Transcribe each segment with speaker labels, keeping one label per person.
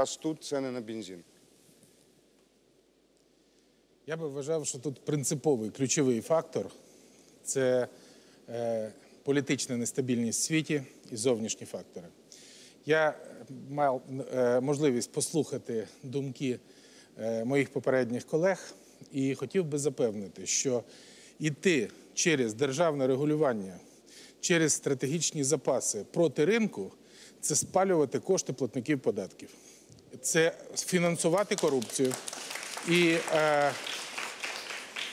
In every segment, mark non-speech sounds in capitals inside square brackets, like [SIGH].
Speaker 1: растут цены на бензин.
Speaker 2: Я би вважав, що тут принциповий ключовий фактор це е, політична нестабільність в світі і зовнішні фактори. Я мав е, можливість послухати думки е, моїх попередніх колег і хотів би запевнити, що йти через державне регулювання, через стратегічні запаси проти ринку це спалювати кошти платників податків, це фінансувати корупцію. І е,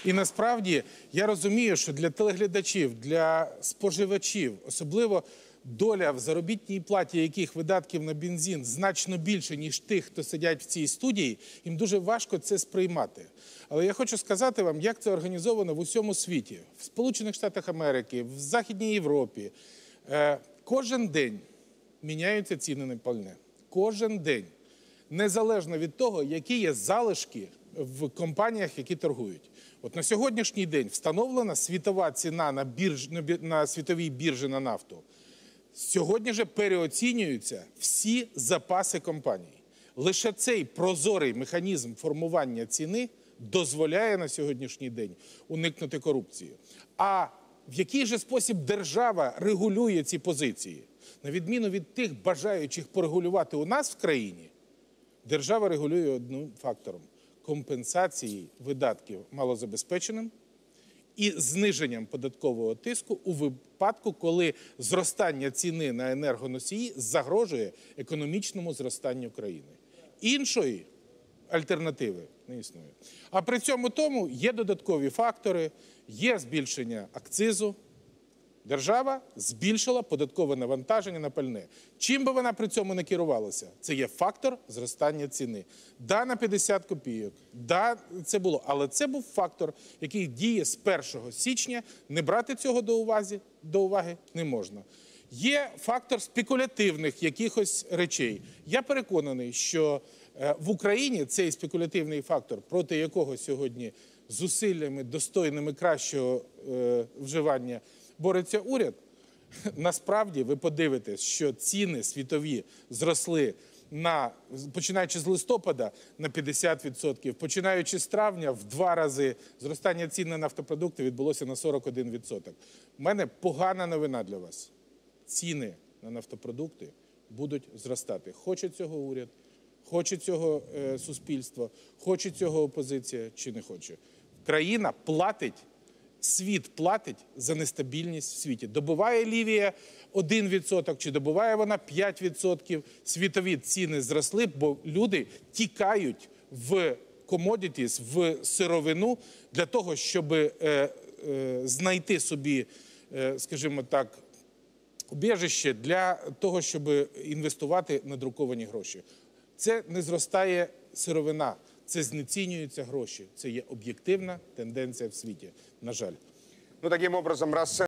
Speaker 2: і насправді я розумію, що для телеглядачів, для споживачів, особливо доля в заробітній платі, яких видатків на бензин значно більше, ніж тих, хто сидять в цій студії, їм дуже важко це сприймати. Але я хочу сказати вам, як це організовано в усьому світі, в Сполучених Штатах Америки, в Західній Європі. Е, кожен день міняються ціни на пальне. Кожен день незалежно від того, які є залишки в компаніях, які торгують. От на сьогоднішній день встановлена світова ціна на бірж на світовій біржі на нафту. Сьогодні же переоцінюються всі запаси компаній. Лише цей прозорий механізм формування ціни дозволяє на сьогоднішній день уникнути корупції. А в який же спосіб держава регулює ці позиції? На відміну від тих бажаючих порегулювати у нас в країні, держава регулює одним фактором компенсації видатків малозабезпеченим і зниженням податкового тиску у випадку, коли зростання ціни на енергоносії загрожує економічному зростанню країни. Іншої альтернативи не існує. А при цьому тому є додаткові фактори, є збільшення акцизу. Держава збільшила податкове навантаження на пальне. Чим би вона при цьому не керувалася? Це є фактор зростання ціни. Да, на 50 копійок, да, це було, але це був фактор, який діє з 1 січня. Не брати цього до уваги, до уваги не можна. Є фактор спекулятивних якихось речей. Я переконаний, що е, в Україні цей спекулятивний фактор, проти якого сьогодні зусиллями достойними кращого е, вживання бореться уряд. [LAUGHS] Насправді ви подивитесь, що ціни світові зросли на починаючи з листопада на 50%, починаючи з травня в два рази зростання цін на нафтопродукти відбулося на 41%. У мене погана новина для вас. Ціни на нафтопродукти будуть зростати. Хоче цього уряд, хоче цього е, суспільство, хоче цього опозиція чи не хоче. Країна платить світ платить за нестабільність в світі. Добуває Лівія 1% чи добуває вона 5%. Світові ціни зросли, бо люди тікають в комодітіс, в сировину для того, щоб е, е, знайти собі, е, скажімо так, убіжище для того, щоб інвестувати на друковані гроші. Це не зростає сировина, це знецінюються гроші. Це є об'єктивна тенденція в світі. На жаль.
Speaker 1: Ну, таким образом, расценка